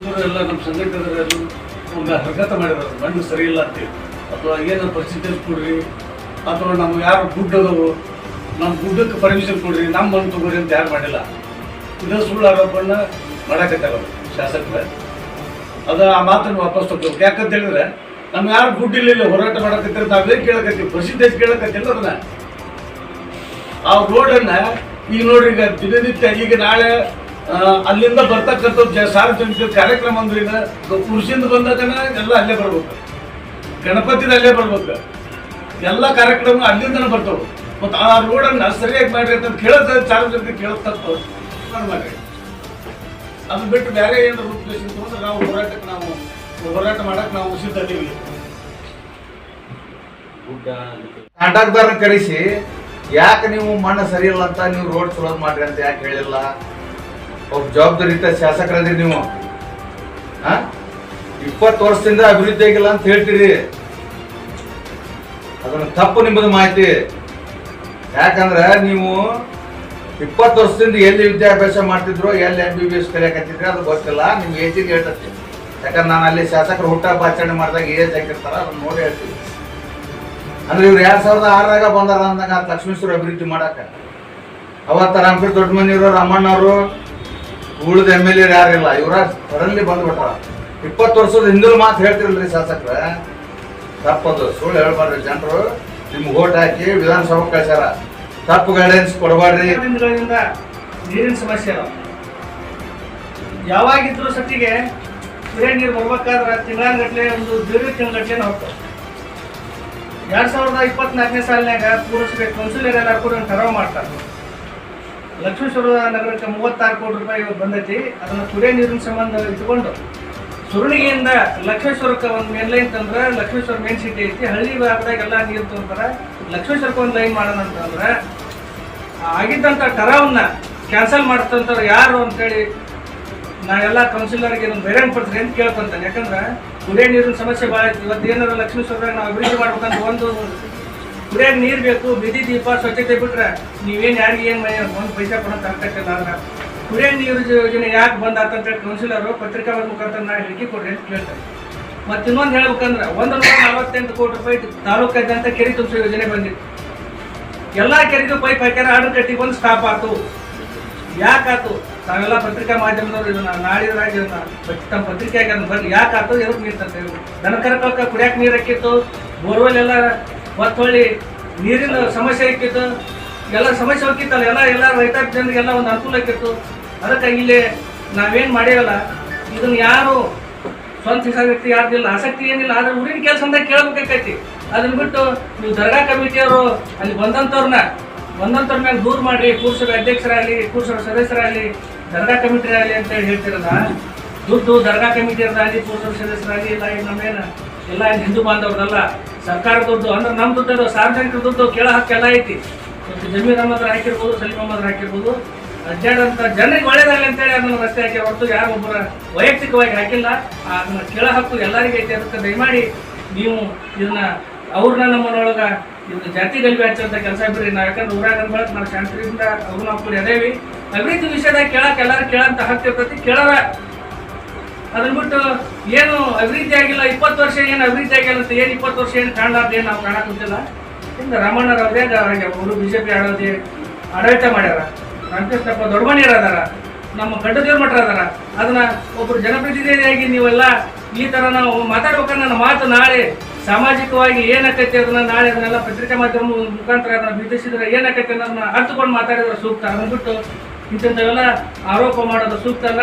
ಇವರೆಲ್ಲ ನಮ್ಮ ಸಂಘಟನೆದವರು ಒಂದು ಹರ್ಕತ ಮಾಡಿರೋದು. ಮಣ್ಣು ಸರಿ ಇಲ್ಲ ಅಂತೇಳಿ ಅಥವಾ ಏನೋ ಪರ್ಸೆಂಟೇಜ್ ಕೊಡ್ರಿ ಅಥವಾ ನಮ್ಮ ಯಾರು ದುಡ್ಡು ಅದಾವು ನಮ್ಮ ಗುಡ್ಡಕ್ಕೆ ಪರ್ಮಿಷನ್ ಕೊಡ್ರಿ ನಮ್ಮ ಮಣ್ಣು ತಗೋರಿ ಅಂತ ಯಾರು ಮಾಡಿಲ್ಲ. ಇದು ಸುಳ್ಳು ಆರೋಪನ ಮಾಡಕತ್ತಾರ ಶಾಸಕರ. ಅದು ಆ ಮಾತನ್ನು ವಾಪಸ್ ತಗೋಬೇಕು. ಯಾಕಂತ ಹೇಳಿದ್ರೆ ನಮ್ಗೆ ಯಾರು ದುಡ್ಡು ಇಲ್ಲ ಹೋರಾಟ ಮಾಡಕತ್ತಿರ ನಾವೇ ಕೇಳಕತ್ತೀವಿ? ಪರ್ಸೆಂಟೇಜ್ ಕೇಳಕತ್ತಿಲ್ಲ ಅದನ್ನ. ಆ ರೋಡನ್ನ ಈಗ ನೋಡ್ರಿ, ಈಗ ದಿನನಿತ್ಯ ಈಗ ನಾಳೆ ಅಲ್ಲಿಂದ ಬರ್ತಕ್ಕಂಥ ಸಾರ್ವಜನಿಕ ಕಾರ್ಯಕ್ರಮ ಅಂದ್ರೆ ಈಗ ಕೃಷಿಯಿಂದ ಬಂದಾಗ ಎಲ್ಲ ಅಲ್ಲೇ ಬರ್ಬೇಕು. ಗಣಪತಿದ ಅಲ್ಲೇ ಬರ್ಬೇಕು. ಎಲ್ಲ ಕಾರ್ಯಕ್ರಮ ಅಲ್ಲಿಂದನೇ ಬರ್ತವೆ. ಮತ್ತು ಆ ರೋಡನ್ನ ಸರಿಯಾಗಿ ಮಾಡ್ರಿ ಅಂತ ಕೇಳೋದು ಸಾರ್ವಜನಿಕ ಕೇಳೋದು ತಪ್ಪು. ಮಾಡ್ರಿ. ಅದು ಬಿಟ್ಟು ಬೇರೆ ಏನು ರೂಪದೇಶ ತಗೊಂಡ್ರೆ ನಾವು ಹೋರಾಟಕ್ಕೆ ನಾವು ಹೋರಾಟ ಮಾಡಕ್ಕೆ ನಾವು ಸಿದ್ಧ ಇದೀವಿ ಕಾಂಟ್ರಾಕ್ಟರ್ನ ಕರೆಸಿ ಯಾಕೆ ನೀವು ಮಣ್ಣು ಸರಿ ಇಲ್ಲ ಅಂತ ನೀವು ರೋಡ್ ಚಲೋ ಮಾಡ್ರಿ ಅಂತ ಯಾಕೆ ಹೇಳಿಲ್ಲ? ಒಬ್ಬ ಜವಾಬ್ದಾರಿತ ಶಾಸಕರದ್ರಿ ನೀವು. ಇಪ್ಪತ್ತು ವರ್ಷದಿಂದ ಅಭಿವೃದ್ಧಿ ಆಗಿಲ್ಲ ಅಂತ ಹೇಳ್ತೀರಿ. ಅದನ್ನು ತಪ್ಪು ನಿಮ್ಮದು ಮಾಹಿತಿ. ಯಾಕಂದ್ರೆ ನೀವು ಇಪ್ಪತ್ತು ವರ್ಷದಿಂದ ಎಲ್ಲಿ ವಿದ್ಯಾಭ್ಯಾಸ ಮಾಡ್ತಿದ್ರು, ಎಲ್ಲಿ ಎಂ ಬಿ ಬಿ ಎಸ್ ಕಲಿಯಾಕತ್ತಿದ್ರಿ ಅದು ಗೊತ್ತಿಲ್ಲ. ನಿಮ್ ಏಜಿಗೆ ಹೇಳ್ತೀನಿ. ಯಾಕಂದ್ರೆ ನಾನು ಅಲ್ಲಿ ಶಾಸಕರು ಹುಟ್ಟ ಆಚರಣೆ ಮಾಡಿದಾಗ ಏಜ್ ಹಾಕಿರ್ತಾರ ಅದನ್ನ ನೋಡಿ ಹೇಳ್ತೀವಿ ಅಂದ್ರೆ ಇವ್ರು ಎರಡ್ ಸಾವಿರದ ಆರಾಗ ಬಂದಾರ ಅಂದಾಗ ಲಕ್ಷ್ಮೇಶ್ವರ ಅಭಿವೃದ್ಧಿ ಮಾಡಾಕ. ಅವತ್ತ ರಾಮಪುರ ದೊಡ್ಡ ಮನೆಯವರು ರಾಮಣ್ಣವರು, ಉಳಿದ ಎಂ ಎಲ್ ಎ ಯಾರಿಲ್ಲ ಇವ್ರ ಸಡನ್ಲಿ ಬಂದ್ಬಿಟ್ರ ಇಪ್ಪತ್ತು ವರ್ಷದ ಹಿಂದೂ ಮಾತು ಹೇಳ್ತಿರಲ್ರಿ ಶಾಸಕರ. ತಪ್ಪದು, ಸುಳ್ಳು ಹೇಳ್ಬಾರ್ರಿ ಜನರು. ನಿಮ್ಗೆ ಓಟ್ ಹಾಕಿ ವಿಧಾನಸಭಾ ಕಳ್ಸ್ಯಾರ. ತಪ್ಪು ಗೈಡೆನ್ಸ್ ಕೊಡಬಾರ್ರಿ ನೀರಿನ ಸಮಸ್ಯೆ ಯಾವಾಗಿದ್ರು ಸತಿಗೆ ಕುಡಿಯೋ ನೀರು ಬರ್ಬೇಕಾದ್ರೆ ತಿಂಗಳಗಟ್ಲೆ ಒಂದು ದೀರ್ಘ ತಿಂಗಳಗಟ್ಲೆ ಹೋಗ್ತಾವ ಎರಡ್ ಸಾವಿರದ ಇಪ್ಪತ್ನಾಲ್ಕನೇ ಸಾಲಿನಾಗ ಪೂರೈಸಬೇಕು ಕೌನ್ಸಿಲರ್ ಎಲ್ಲ ಕೂಡ ಒಂದು ಮಾಡ್ತಾರೆ. ಲಕ್ಷ್ಮೇಶ್ವರ ನಗರಕ್ಕೆ ಮೂವತ್ತಾರು ಕೋಟಿ ರೂಪಾಯಿ ಬಂದೈತಿ. ಅದನ್ನು ಕುಡಿಯೋ ನೀರಿನ ಸಂಬಂಧ ಇಟ್ಕೊಂಡು ಸುರುಣಿಗೆಯಿಂದ ಲಕ್ಷ್ಮೇಶ್ವರಕ್ಕೆ ಒಂದು ಮೇನ್ ಲೈನ್ ತಂದ್ರೆ ಲಕ್ಷ್ಮೇಶ್ವರ ಮೇನ್ ಸಿಟಿ ಐತಿ. ಹಳ್ಳಿ ಭಾಗದಾಗ ಎಲ್ಲ ನೀರು ತೊಗೊಂತಾರೆ. ಲಕ್ಷ್ಮೇಶ್ವರಕ್ಕೆ ಒಂದು ಲೈನ್ ಮಾಡೋಣ ಅಂತಂದ್ರೆ ಆಗಿದ್ದಂಥ ಟರಾವನ್ನ ಕ್ಯಾನ್ಸಲ್ ಮಾಡ್ತಂತವ್ರು ಯಾರು ಅಂತೇಳಿ ನಾವೆಲ್ಲ ಕೌನ್ಸಿಲರ್ಗೆ ಒಂದು ಬೇರೆ ಪಡ್ತೀರಿ ಅಂತ ಕೇಳ್ಕೊಂತಾನೆ. ಯಾಕಂದ್ರೆ ಕುಡಿಯೋ ನೀರಿನ ಸಮಸ್ಯೆ ಭಾಳ ಐತಿ ಇವತ್ತು ಏನಾರ ಲಕ್ಷ್ಮೇಶ್ವರದಾಗ ನಾವು ಅಭಿವೃದ್ಧಿ ಮಾಡ್ಬೇಕಂತ ಒಂದು ಕುಡಿಯೋ ನೀರು ಬೇಕು, ಬಿದಿ ದೀಪ, ಸ್ವಚ್ಛತೆ ಬಿಟ್ರೆ ನೀವೇನು ಯಾರಿಗೆ ಏನು ಒಂದು ಪೈಸಾ ಕೊಡೋಕೆ ಆಗ್ತೈತಿಲ್ಲ ಅಂದ್ರೆ ಕುಡಿಯೋ ನೀರು ಯೋಜನೆ ಯಾಕೆ ಬಂದ ಅಂತೇಳಿ ಕೌನ್ಸಿಲರು ಪತ್ರಿಕಾ ಮುಖಾಂತರ ನಾ ಹೇಳಿಕೆ ಕೊಡ್ರಿ ಅಂತ ಕೇಳ್ತಾರೆ. ಮತ್ತೆ ಇನ್ನೊಂದು ಹೇಳ್ಬೇಕಂದ್ರೆ ಒಂದು ನೂರ ನಲವತ್ತೆಂಟು ಕೋಟಿ ರೂಪಾಯಿ ತಾಲೂಕಾದ್ಯಂತ ಕೆರೆ ತುಂಬಿಸೋ ಯೋಜನೆ ಬಂದಿತ್ತು. ಎಲ್ಲಾ ಕೆರೆಗೂ ಪೈಪ್ ಹಾಕ್ಯಾರ ಆರ್ಡರ್ ಕಟ್ಟಿ ಬಂದು ಸ್ಟಾಪ್ ಆತು. ಯಾಕಾತು ತಾವೆಲ್ಲ ಪತ್ರಿಕಾ ಮಾಧ್ಯಮದವ್ರು ಇದನ್ನ ನಾಡಿದ್ರಾಗಿ ಇದನ್ನ ತಮ್ಮ ಪತ್ರಿಕೆಯಾಗಿ ಅದನ್ನ ಯಾಕೆ ಯಾಕಾತು ಎದಕ್ಕೆ ನೀರು ತರ್ತೇವೆ ದನ ಕರಕಕ್ಕ ಕುಡಿಯಕ್ಕೆ ನೀರು ಹಾಕಿತ್ತು? ಬೋರ್ವೆಲ್ ಎಲ್ಲ ಹೊತ್ತೊಳ್ಳಿ ನೀರಿನ ಸಮಸ್ಯೆ ಇಕ್ಕಿತ್ತು. ಎಲ್ಲ ಸಮಸ್ಯೆ ಹೋಗಿತ್ತಲ್ಲ ಎಲ್ಲ ಎಲ್ಲ ರೈತಾಪಿ ಜನರಿಗೆಲ್ಲ ಒಂದು ಅನುಕೂಲ ಆಕಿತ್ತು ಅದಕ್ಕೆ ಇಲ್ಲಿ ನಾವೇನ್ ಮಾಡೇವಲ್ಲ ಇದನ್ನ ಯಾರು ಸ್ವಂತ ಹಿಸಾಸಕ್ತಿ ಯಾರ್ದಿಲ್ಲ ಆಸಕ್ತಿ ಏನಿಲ್ಲ. ಆದ್ರೆ ಊರಿನ ಕೆಲಸ ಅಂದಾಗ ಕೇಳಬೇಕಾಕೈತಿ. ಅದನ್ನ ಬಿಟ್ಟು ನೀವು ದರ್ಗಾ ಕಮಿಟಿಯವರು ಅಲ್ಲಿ ಬಂದಂಥವ್ರನ್ನ ಒಂದೊಂದ್ರ ಮೇಲೆ ದೂರ ಮಾಡಿ ಪುರುಷರ ಅಧ್ಯಕ್ಷರಾಗಲಿ ಪುರುಷರ ಸದಸ್ಯರಾಗಲಿ. ದರ್ಗಾ ಕಮಿಟಿ ಆಗಲಿ ಅಂತ ಹೇಳಿ ಹೇಳ್ತಿರಲ್ಲ ದುಡ್ಡು ದರ್ಗಾ ಕಮಿಟಿಯವ್ರದಾಗಲಿ ಪೂರ್ವ ಸದಸ್ಯರಾಗಲಿ ಇಲ್ಲ ನಮ್ಮೇನು ಎಲ್ಲ ಹಿಂದೂ ಬಾಂಧವ್ರದಲ್ಲ. ಸರ್ಕಾರ ದುಡ್ಡು, ಅಂದ್ರೆ ನಮ್ಮ ದುಡ್ಡು ಸಾರ್ವಜನಿಕರ ದುಡ್ಡು ಕೇಳ ಹಕ್ಕೆಲ್ಲ ಐತಿ. ಜಮೀನು ಜಮೀರ್ ಅಹಮದ್ ಹಾಕಿರ್ಬೋದು, ಸಲೀಂ ಅಹಮದ್ ಹಾಕಿರ್ಬೋದು ಅಜ್ಜಾಡಂತ ಜನರಿಗೆ ಒಳ್ಳೇದಾಗಲಿ ಅಂತೇಳಿ ಅದನ್ನು ರಸ್ತೆ ಹಾಕಿ, ಹೊರತು ಯಾರು ಒಬ್ಬರ ವೈಯಕ್ತಿಕವಾಗಿ ಹಾಕಿಲ್ಲ. ಅದನ್ನ ಕೇಳ ಹಕ್ಕು ಎಲ್ಲರಿಗೂ ಐತಿ ಅದಕ್ಕೆ ದಯಮಾಡಿ ನೀವು ಇದನ್ನ, ಅವ್ರನ್ನ ನಮ್ಮನೊಳಗ ಇದು ಜಾತಿ ಗಲ್ಬಿ ಹಚ್ಚಂತ ಕೆಲಸ ಬಿಡ್ರಿ. ನಾವು ಯಾಕಂದ್ರೆ ಊರಾಗ ಬಳಕೆ ನಾವು ಶಾಂತಿಯಿಂದ ಅವ್ರನ್ನ ಅದೇವಿ. ಅಭಿವೃದ್ಧಿ ವಿಷಯದಾಗ ಕೇಳಕ್ಕೆ ಎಲ್ಲರೂ ಕೇಳಂತ ಹಕ್ಕು ಇರ್ತೈತಿ ಕೇಳಾರ ಅದನ್ನ ಬಿಟ್ಟು ಏನು ಅಭಿವೃದ್ಧಿ ಆಗಿಲ್ಲ, ಇಪ್ಪತ್ತು ವರ್ಷ ಏನು ಅಭಿವೃದ್ಧಿ ಆಗಿಲ್ಲ ಅಂತ ಏನು ಇಪ್ಪತ್ತು ವರ್ಷ ಏನು ಕಾಣಲಾರ್ದು ಏನು ನಾವು ಗೊತ್ತಿಲ್ಲ ಇಂದ ಅವರಿಗೆ ಅವರು ಬಿಜೆಪಿ ಆಡೋದೇ ಆಡಳಿತ ಮಾಡ್ಯಾರ. ರಾಮಕೃಷ್ಣಪ್ಪ ದೊಡ್ಡಮಣಿಯರ್ ಅದಾರ, ನಮ್ಮ ಗಡ್ಡದೇವ್ರ ಮಠ ಅದಾರ. ಅದನ್ನ ಒಬ್ಬರು ಜನಪ್ರತಿನಿಧಿಯಾಗಿ ನೀವೆಲ್ಲ ಈ ತರ ನಾವು ಮಾತಾಡ್ಬೇಕಾದ್ರೆ ನನ್ನ ಮಾತು ನಾಳೆ ಸಾಮಾಜಿಕವಾಗಿ ಏನಾಕೈತಿ ಅದನ್ನ ನಾಳೆ ಅದನ್ನೆಲ್ಲ ಪತ್ರಿಕಾ ಮಾಧ್ಯಮ ಮುಖಾಂತರ ಅದನ್ನ ಬಿತ್ತಿಸಿದ್ರೆ ಏನಾಕೈತಿ ಅನ್ನೋದನ್ನ ಅರ್ಥಕೊಂಡು ಮಾತಾಡಿದ್ರೆ ಸೂಕ್ತ. ಅದನ್ನ ಇಂಥವೆಲ್ಲ ಆರೋಪ ಮಾಡೋದು ಸೂಕ್ತ ಅಲ್ಲ?